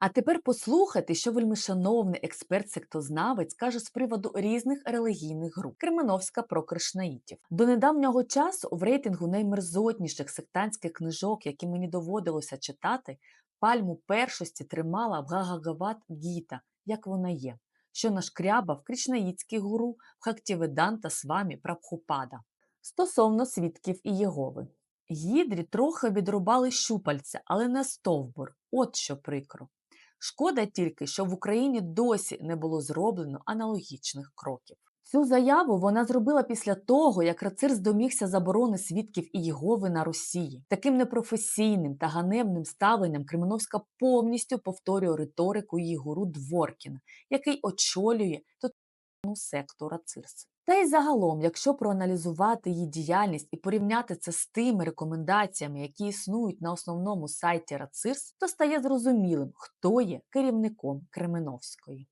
А тепер послухайте, що вельмишановний експерт-сектознавець каже з приводу різних релігійних груп. Кременовська про кришнаїтів. До недавнього часу в рейтингу наймерзотніших сектантських книжок, які мені доводилося читати, пальму першості тримала Бхагават Гіта, як вона є, що нашкрябав кришнаїтський гуру в Хактіведанта Свамі Прабхупада. Стосовно свідків і Єгови. Гідрі трохи відрубали щупальця, але не стовбур. От що прикро. Шкода тільки, що в Україні досі не було зроблено аналогічних кроків. Цю заяву вона зробила після того, як Рацир домігся заборони свідків і Єгови на Росії. Таким непрофесійним та ганебним ставленням Кременовська повністю повторює риторику її гуру Дворкіна, який очолює тотальну секту Рацирс. Та й загалом, якщо проаналізувати її діяльність і порівняти це з тими рекомендаціями, які існують на основному сайті Рацирс, то стає зрозумілим, хто є керівником Кременовської.